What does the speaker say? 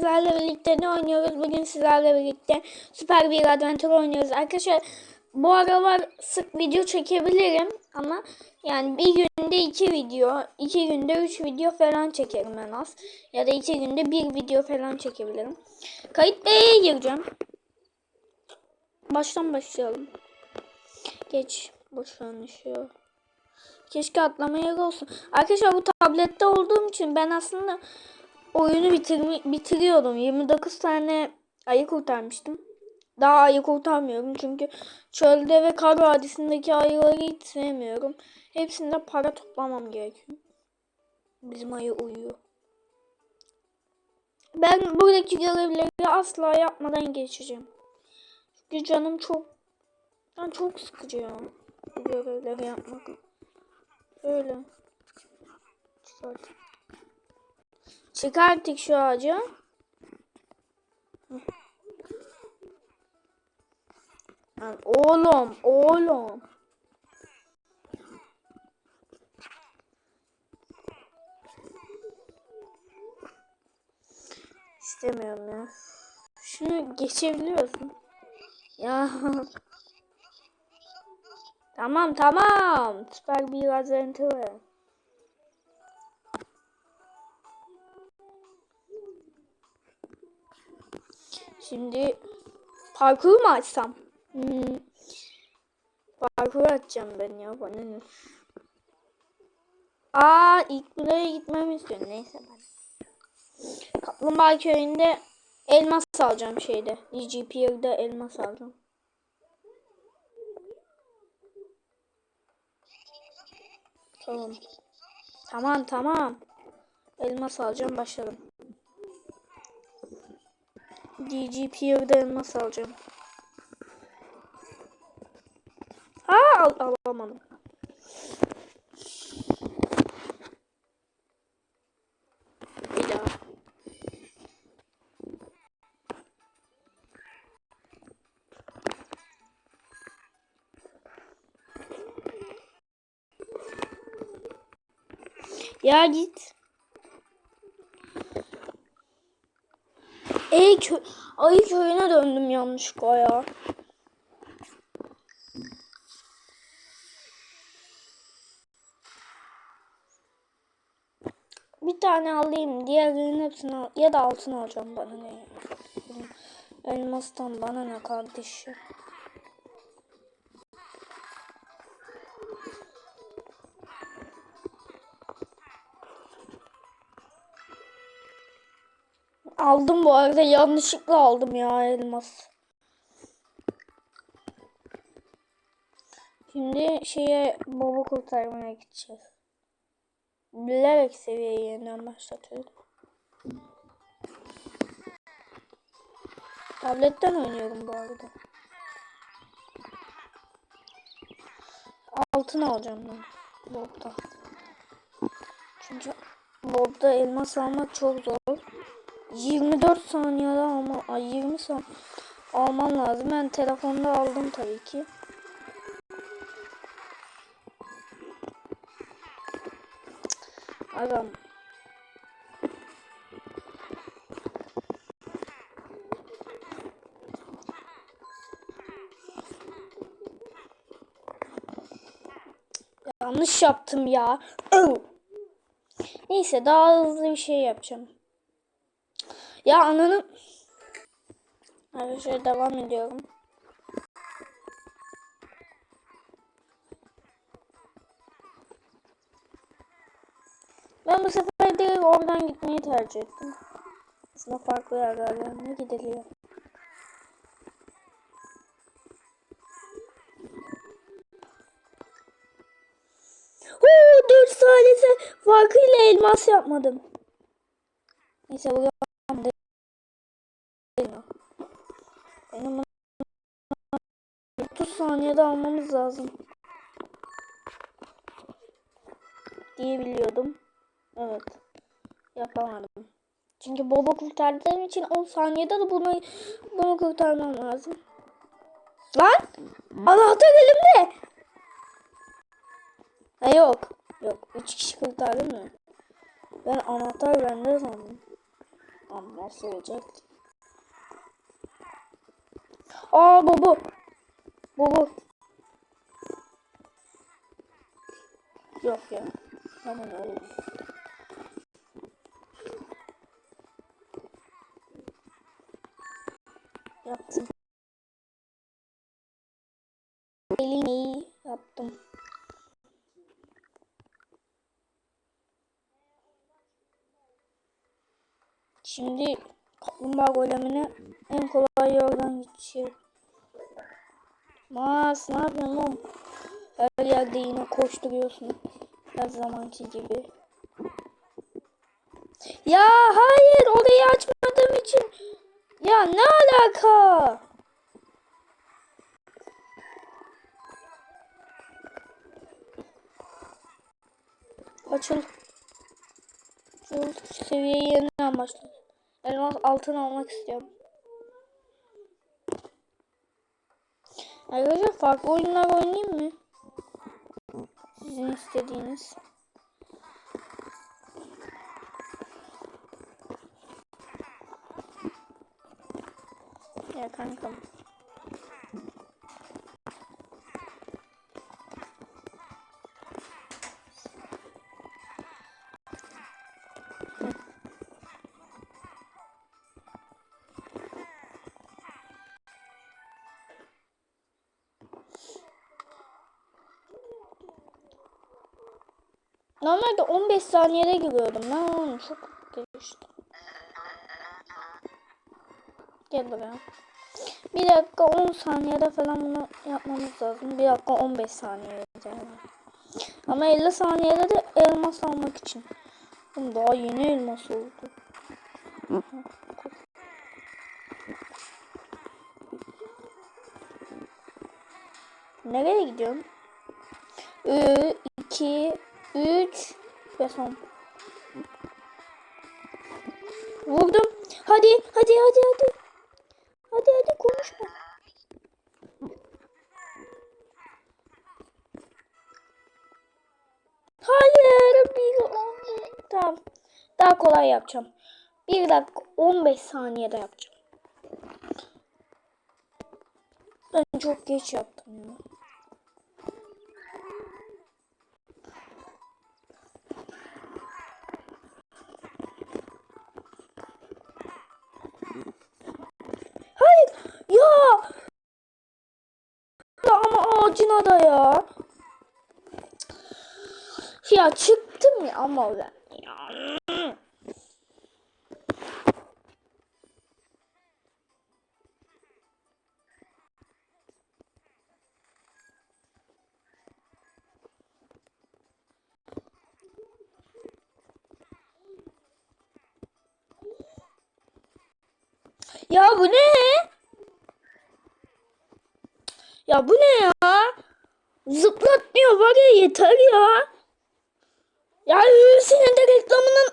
sizlerle birlikte ne oynuyoruz? Bugün sizlerle birlikte Süper bir Adventure oynuyoruz. Arkadaşlar bu aralar sık video çekebilirim ama yani bir günde iki video, iki günde üç video falan çekerim en az. Ya da iki günde bir video falan çekebilirim. Kayıt B'ye gireceğim. Baştan başlayalım. Geç. Boşanışıyor. Keşke atlama yeri olsun. Arkadaşlar bu tablette olduğum için ben aslında oyunu bitirmi bitiriyordum. 29 tane ayı kurtarmıştım. Daha ayı kurtarmıyorum çünkü çölde ve kar vadisindeki ayıları hiç sevmiyorum. Hepsinde para toplamam gerekiyor. Bizim ayı uyuyor. Ben buradaki görevleri asla yapmadan geçeceğim. Çünkü canım çok ben çok sıkıcı ya. Bu görevleri yapmak. Öyle. Çıkart. Çıkarttık şu ağacı. Lan oğlum, oğlum. İstemiyorum ya. Şunu geçebiliyorsun. Ya. tamam tamam. Süper bir Adventure. Şimdi parkur mu açsam? Hmm. Parkur açacağım ben ya bana ne? Aa ilk buraya gitmemi istiyor. Neyse ben. Kaplumbağa köyünde elmas alacağım şeyde. GPR'de elmas alacağım. Tamam. Tamam tamam. Elmas alacağım başladım. DGP'de elmas alacağım. Aa al alamadım. Bir. Ya git. Ey kö Ayı köyüne döndüm yanlışlıkla ya. Bir tane alayım. Diğerlerinin hepsini al ya da altın alacağım bana ne. Elmastan bana ne kardeşim. Aldım bu arada yanlışlıkla aldım ya elmas. Şimdi şeye baba kurtarmaya gideceğiz. Bilerek seviyeyi yeniden başlatıyorum. Tabletten oynuyorum bu arada. Altın alacağım ben. Bob'da. Çünkü Bob'da elmas almak çok zor. 24 saniyede ama ay 20 saniye almam lazım. Ben telefonda aldım tabii ki. Adam. Yanlış yaptım ya. Neyse daha hızlı bir şey yapacağım. Ya ananı... Arkadaşlar devam ediyorum. Ben bu sefer direkt oradan gitmeyi tercih ettim. Aslında farklı yerlerden gidiliyor. Oo, 4 saniyesi farkıyla elmas yapmadım. Neyse bu benim bunu 30 saniyede almamız lazım. Diye biliyordum. Evet. Yapamadım. Çünkü Bob'u kurtardığım için 10 saniyede de bunu bunu kurtarmam lazım. Lan! Anahtar elimde. Ha yok. Yok. 3 kişi kurtardım mı? Ben anahtar bende sandım. Ama nasıl olacak? Aa bu bu. Bu bu. Yok ya. Hemen öyle. Yaptım. Elini yaptım. Şimdi kaplumbağa golemine en kolay yoldan geçiyor. Mas ne yapıyorsun oğlum? Her yerde yine koşturuyorsun. Her zamanki gibi. Ya hayır orayı açmadığım için. Ya ne alaka? Açıl. Açıl. Seviyeyi yeniden başla. Elmas altın almak istiyorum. Arkadaşlar farklı oyunlar oynayayım mı? Sizin istediğiniz. Ya kankam. Normalde 15 saniyede giriyordum. Ben onu çok geliştim. Gel buraya. Bir dakika 10 saniyede falan bunu yapmamız lazım. Bir dakika 15 saniyede. Ama 50 saniyede de elmas almak için. Oğlum daha yeni elmas oldu. Nereye gidiyorsun? 3, 2, 3 ve son. Vurdum. Hadi, hadi, hadi, hadi. Hadi, hadi konuşma. Hayır, bir on Tamam. Daha kolay yapacağım. Bir dakika 15 saniyede yapacağım. Ben çok geç yaptım ya. Ağacına da ya. Ya çıktım ya ama ben ya. Ya bu ne? Ya bu ne ya? Zıplatmıyor var ya yeter ya. Ya senin de reklamının